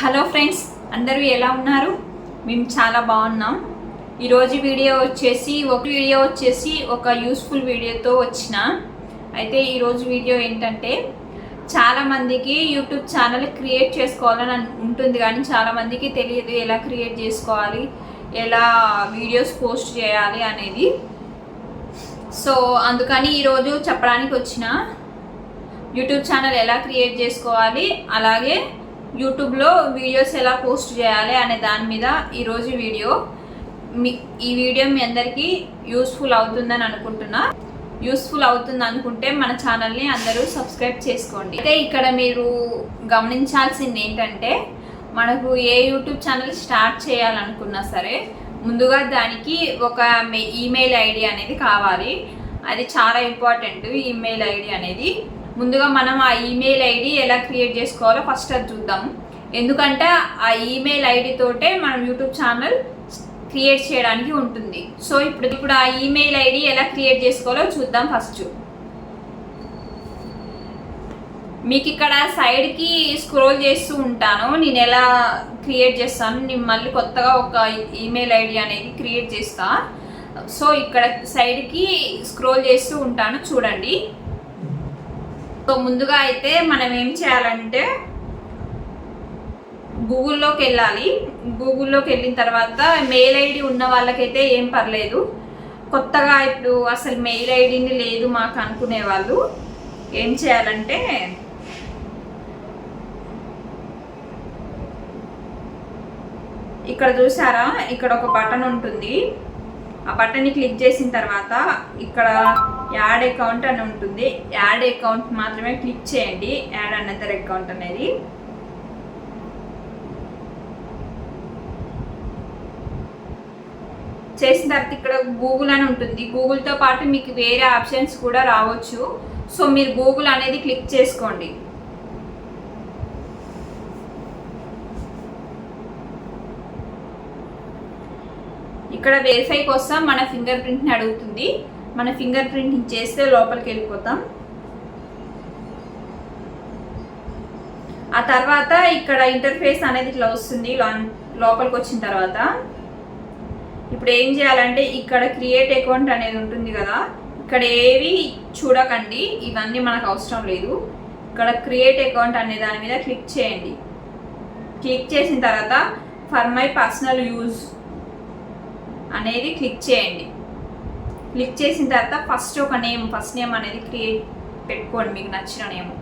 Hello friends అందరూ ఎలా ఉన్నారు? మేము చాలా బాగున్నాం. ఈరోజు వీడియో వచ్చేసి ఒక వీడియో వచ్చేసి ఒక యూస్ఫుల్ వీడియోతో వచ్చిన. అయితే ఈరోజు వీడియో ఏంటంటే చాలామందికి యూట్యూబ్ ఛానల్ క్రియేట్ చేసుకోవాలని ఉంటుంది కానీ చాలామందికి తెలియదు ఎలా క్రియేట్ చేసుకోవాలి ఎలా వీడియోస్ పోస్ట్ చేయాలి అనేది. సో అందుకని ఈరోజు చెప్పడానికి వచ్చిన యూట్యూబ్ ఛానల్ ఎలా క్రియేట్ చేసుకోవాలి అలాగే యూట్యూబ్లో వీడియోస్ ఎలా పోస్ట్ చేయాలి అనే దాని మీద ఈరోజు వీడియో. మీ ఈ వీడియో మీ అందరికీ యూస్ఫుల్ అవుతుందని అనుకుంటున్నా. యూస్ఫుల్ అవుతుంది అనుకుంటే మన ఛానల్ని అందరూ సబ్స్క్రైబ్ చేసుకోండి. అయితే ఇక్కడ మీరు గమనించాల్సింది ఏంటంటే మనకు ఏ యూట్యూబ్ ఛానల్ స్టార్ట్ చేయాలనుకున్నా సరే ముందుగా దానికి ఒక ఈమెయిల్ ఐడి అనేది కావాలి. అది చాలా ఇంపార్టెంట్ ఈమెయిల్ ఐడి అనేది. ముందుగా మనం ఆ ఈమెయిల్ ఐడి ఎలా క్రియేట్ చేసుకోవాలో ఫస్ట్ అది చూద్దాం. ఎందుకంటే ఆ ఈమెయిల్ ఐడి తోటే మనం యూట్యూబ్ ఛానల్ క్రియేట్ చేయడానికి ఉంటుంది. సో ఇప్పుడు ఇప్పుడు ఆ ఈమెయిల్ ఐడి ఎలా క్రియేట్ చేసుకోవాలో చూద్దాం ఫస్ట్ మీకు ఇక్కడ సైడ్కి స్క్రోల్ చేస్తూ ఉంటాను. నేను ఎలా క్రియేట్ చేస్తాను? నేను మళ్ళీ కొత్తగా ఒక ఈమెయిల్ ఐడి అనేది క్రియేట్ చేస్తా. సో ఇక్కడ సైడ్కి స్క్రోల్ చేస్తూ ఉంటాను. చూడండి. సో ముందుగా అయితే మనం ఏం చేయాలంటే గూగుల్లోకి వెళ్ళాలి. గూగుల్లోకి వెళ్ళిన తర్వాత మెయిల్ ఐడి ఉన్న వాళ్ళకైతే ఏం పర్లేదు. కొత్తగా ఇప్పుడు అసలు మెయిల్ ఐడిని లేదు మాకు అనుకునే వాళ్ళు ఏం చేయాలంటే ఇక్కడ చూసారా? ఇక్కడ ఒక బటన్ ఉంటుంది. ఆ బటన్ని క్లిక్ చేసిన తర్వాత ఇక్కడ యాడ్ అకౌంట్ అని ఉంటుంది. యాడ్ అకౌంట్ మాత్రమే క్లిక్ చేయండి. యాడ్ అనదర్ అకౌంట్ అనేది. చేసిన తర్వాత ఇక్కడ గూగుల్ అని ఉంటుంది. గూగుల్తో పాటు మీకు వేరే ఆప్షన్స్ కూడా రావచ్చు. సో మీరు గూగుల్ అనేది క్లిక్ చేసుకోండి. ఇక్కడ వెరిఫై కోసం మన ఫింగర్ ప్రింట్ని అడుగుతుంది. మన ఫింగర్ ప్రింట్ చేస్తే లోపలికి వెళ్ళిపోతాం. ఆ తర్వాత ఇక్కడ ఇంటర్ఫేస్ అనేది ఇట్లా వస్తుంది లోపలికి వచ్చిన తర్వాత. ఇప్పుడు ఏం చేయాలంటే ఇక్కడ క్రియేట్ అకౌంట్ అనేది ఉంటుంది కదా ఇక్కడ ఏవి చూడకండి ఇవన్నీ మనకు అవసరం లేదు. ఇక్కడ క్రియేట్ అకౌంట్ అనే దాని మీద క్లిక్ చేయండి. క్లిక్ చేసిన తర్వాత ఫర్ మై పర్సనల్ యూజ్ అనేది క్లిక్ చేయండి. క్లిక్ చేసిన తర్వాత ఫస్ట్ ఒక నేమ్ ఫస్ట్ నేమ్ అనేది క్రియేట్ పెట్టుకోండి మీకు నచ్చిన నేమ్.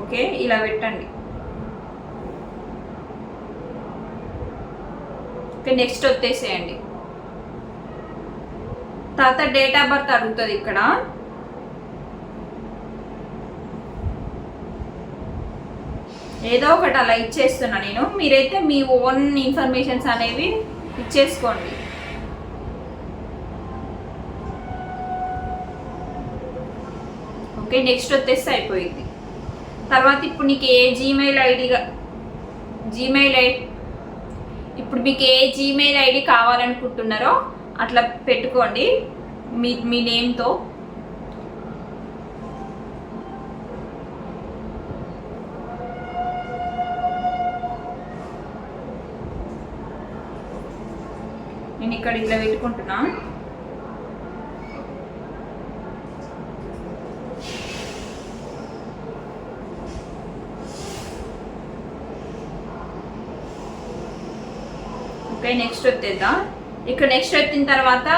ఓకే ఇలా పెట్టండి. ఓకే నెక్స్ట్ వచ్చేసేయండి. తర్వాత డేట్ ఆఫ్ బర్త్ అడుగుతుంది ఇక్కడ. ఏదో ఒకటి అలా ఇచ్చేస్తున్నా నేను. మీరైతే మీ ఓన్ ఇన్ఫర్మేషన్స్ అనేవి ఇచ్చేసుకోండి. ఓకే నెక్స్ట్ వచ్చేస్తే అయిపోయింది. తర్వాత ఇప్పుడు నీకు ఏ జీమెయిల్ ఐడిగా జీమెయిల్ ఐడి ఇప్పుడు మీకు ఏ జీమెయిల్ ఐడి కావాలనుకుంటున్నారో అట్లా పెట్టుకోండి. మీ మీ నేమ్తో. నేను ఇక్కడ ఇట్లా పెట్టుకుంటున్నా. ఓకే నెక్స్ట్ వచ్చేద్దాం. ఇక్కడ నెక్స్ట్ వచ్చిన తర్వాత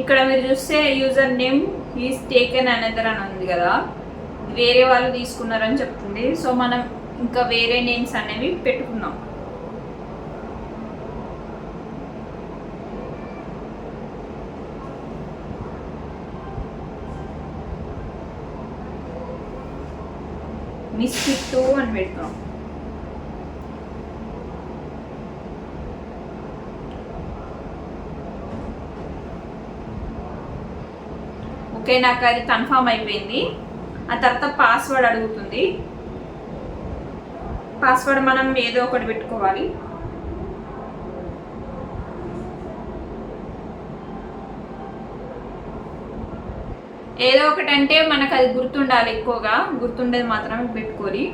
ఇక్కడ మీరు చూస్తే user name is taken another అని ఉంది కదా. వేరే వాళ్ళు తీసుకున్నారని చెప్తుంది. సో మనం ఇంకా వేరే నేమ్స్ అనేవి పెట్టుకున్నాం. మిస్కిట్టు అని పెడతాం. ఓకే నాకు అది కన్ఫామ్ అయిపోయింది. ఆ తర్వాత పాస్వర్డ్ అడుగుతుంది. పాస్వర్డ్ మనం ఏదో ఒకటి పెట్టుకోవాలి. ఏదో ఒకటి అంటే మనకు అది గుర్తుండాలి ఎక్కువగా. గుర్తుండేది మాత్రమే పెట్టుకోరి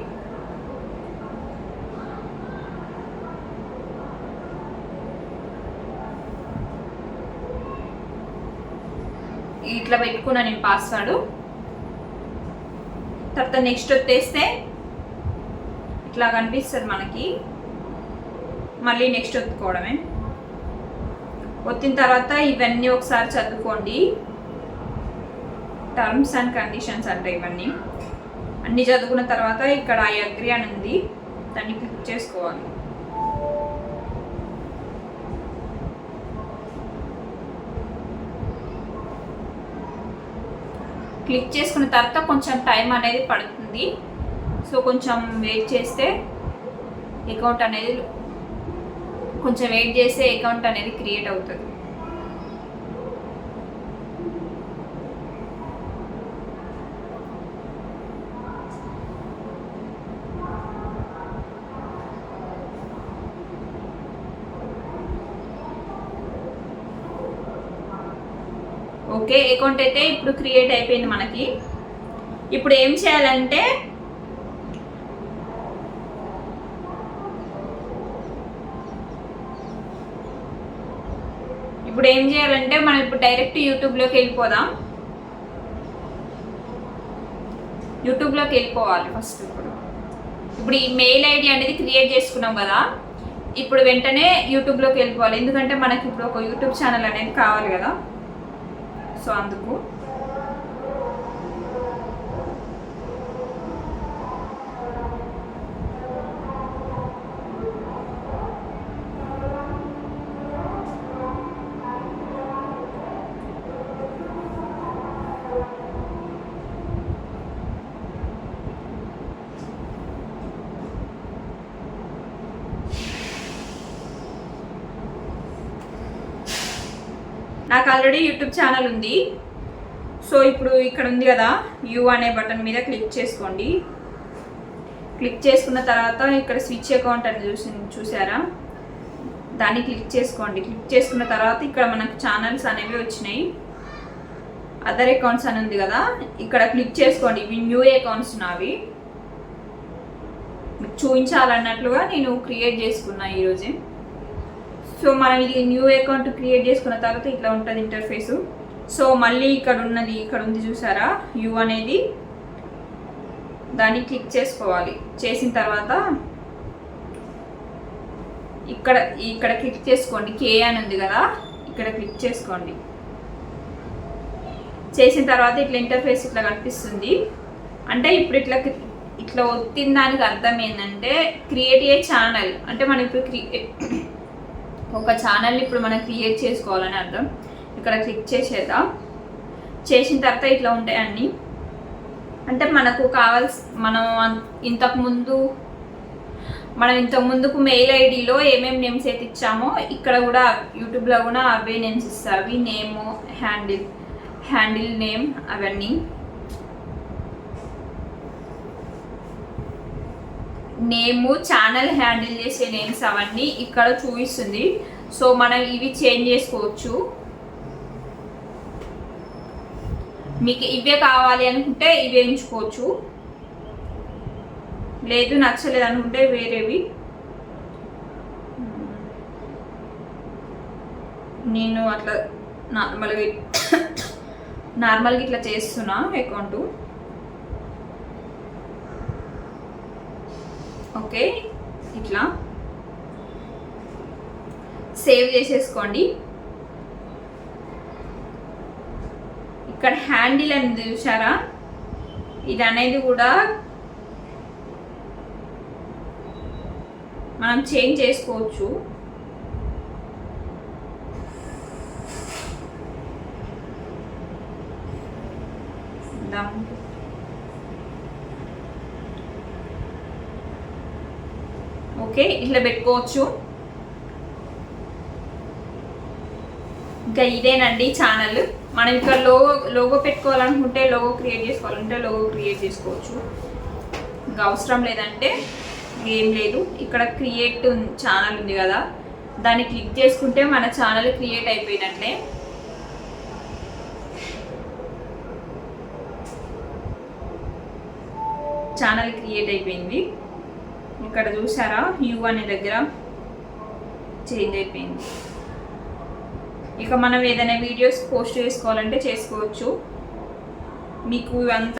ఇట్లా పెట్టుకున్నా నేను పాస్వర్డ్ తర్వాత నెక్స్ట్ వచ్చేస్తే ఇట్లా కనిపిస్తుంది మనకి. మళ్ళీ నెక్స్ట్ ఒత్తుకోవడమే. ఒత్తిన తర్వాత ఇవన్నీ ఒకసారి చదువుకోండి. టర్మ్స్ అండ్ కండిషన్స్ అంటే ఇవన్నీ. అన్నీ చదువుకున్న తర్వాత ఇక్కడ ఐ అగ్రి అని ఉంది. దాన్ని క్లిక్ చేసుకోవాలి. క్లిక్ చేసుకున్న తర్వాత కొంచెం టైం అనేది పడుతుంది. సో కొంచెం వెయిట్ చేస్తే అకౌంట్ అనేది కొంచెం వెయిట్ చేస్తే అకౌంట్ అనేది క్రియేట్ అవుతుంది. ఓకే అకౌంట్ అయితే ఇప్పుడు క్రియేట్ అయిపోయింది మనకి. ఇప్పుడు ఏం చేయాలంటే ఇప్పుడు ఏం చేయాలంటే మనం ఇప్పుడు డైరెక్ట్ యూట్యూబ్లోకి వెళ్ళిపోదాం. యూట్యూబ్లోకి వెళ్ళిపోవాలి ఫస్ట్ ఇప్పుడు. ఇప్పుడు ఈ మెయిల్ ఐడి అనేది క్రియేట్ చేసుకున్నాం కదా ఇప్పుడు వెంటనే యూట్యూబ్లోకి వెళ్ళిపోవాలి. ఎందుకంటే మనకి ఇప్పుడు ఒక యూట్యూబ్ ఛానల్ అనేది కావాలి కదా. సో అందుకు నాకు ఆల్రెడీ యూట్యూబ్ ఛానల్ ఉంది. సో ఇప్పుడు ఇక్కడ ఉంది కదా యూ అనే బటన్ మీద క్లిక్ చేసుకోండి. క్లిక్ చేసుకున్న తర్వాత ఇక్కడ స్విచ్ అకౌంట్ అని చూసి చూసారా? దాన్ని క్లిక్ చేసుకోండి. క్లిక్ చేసుకున్న తర్వాత ఇక్కడ మనకు ఛానల్స్ అనేవి వచ్చినాయి. అదర్ అకౌంట్స్ అని ఉంది కదా ఇక్కడ క్లిక్ చేసుకోండి. ఇవి న్యూ అకౌంట్స్ నావి. చూపించాలన్నట్లుగా నేను క్రియేట్ చేసుకున్నా ఈరోజే సో మనం ఇది న్యూ అకౌంట్ క్రియేట్ చేసుకున్న తర్వాత ఇట్లా ఉంటుంది ఇంటర్ఫేస్ సో మళ్ళీ ఇక్కడ ఉన్నది ఇక్కడ ఉంది చూసారా? యూ అనేది దాన్ని క్లిక్ చేసుకోవాలి. చేసిన తర్వాత ఇక్కడ ఇక్కడ క్లిక్ చేసుకోండి. కే అని ఉంది కదా? ఇక్కడ క్లిక్ చేసుకోండి. చేసిన తర్వాత ఇట్లా ఇంటర్ఫేస్ ఇట్లా కనిపిస్తుంది. అంటే ఇప్పుడు ఇట్లా ఇట్లా వచ్చిన దానికి అర్థం ఏంటంటే క్రియేట్ ఏ ఛానల్ అంటే మనం ఇప్పుడు క్రియ ఒక ఛానల్ ఇప్పుడు మనం క్రియేట్ చేసుకోవాలని అర్థం. ఇక్కడ క్లిక్ చేసేద్దాం. చేసిన తర్వాత ఇట్లా ఉంటాయి అన్నీ. అంటే మనకు కావాల్సి మనం ఇంతకుముందు మనం ఇంతకు ముందుకు మెయిల్ ఐడిలో ఏమేమి నేమ్స్ అయితే ఇచ్చామో ఇక్కడ కూడా యూట్యూబ్లో కూడా అవే నేమ్స్ ఇస్తారు అవి నేమ్ హ్యాండిల్ హ్యాండిల్ నేమ్ అవన్నీ. నేము ఛానల్ హ్యాండిల్ చేసే నేమ్స్ అవన్నీ ఇక్కడ చూపిస్తుంది. సో మనం ఇవి చేంజ్ చేసుకోవచ్చు. మీకు ఇవే కావాలి అనుకుంటే ఇవే ఎంచుకోవచ్చు లేదు నచ్చలేదు అనుకుంటే వేరేవి. నేను అట్లా నార్మల్గా నార్మల్గా ఇట్లా చేస్తున్నా అకౌంటు ఓకే ఇట్లా. సేవ్ చేసేసుకోండి. ఇక్కడ హ్యాండిల్ అని చూసారా? ఇది అనేది కూడా మనం చేంజ్ చేసుకోవచ్చు. దా- ఓకే ఇట్లా పెట్టుకోవచ్చు. ఇంకా ఇదేనండి ఛానల్. మనం ఇంకా లోగో లోగో పెట్టుకోవాలనుకుంటే లోగో క్రియేట్ చేసుకోవాలంటే లోగో క్రియేట్ చేసుకోవచ్చు. ఇంకా అవసరం లేదంటే ఏం లేదు. ఇక్కడ క్రియేట్ ఛానల్ ఉంది కదా దాన్ని క్లిక్ చేసుకుంటే మన ఛానల్ క్రియేట్ అయిపోయినట్లే. ఛానల్ క్రియేట్ అయిపోయింది. ఇక్కడ చూసారా యూ అనే దగ్గర చేంజ్ అయిపోయింది. ఇక మనం ఏదైనా వీడియోస్ పోస్ట్ చేసుకోవాలంటే చేసుకోవచ్చు. మీకు అంత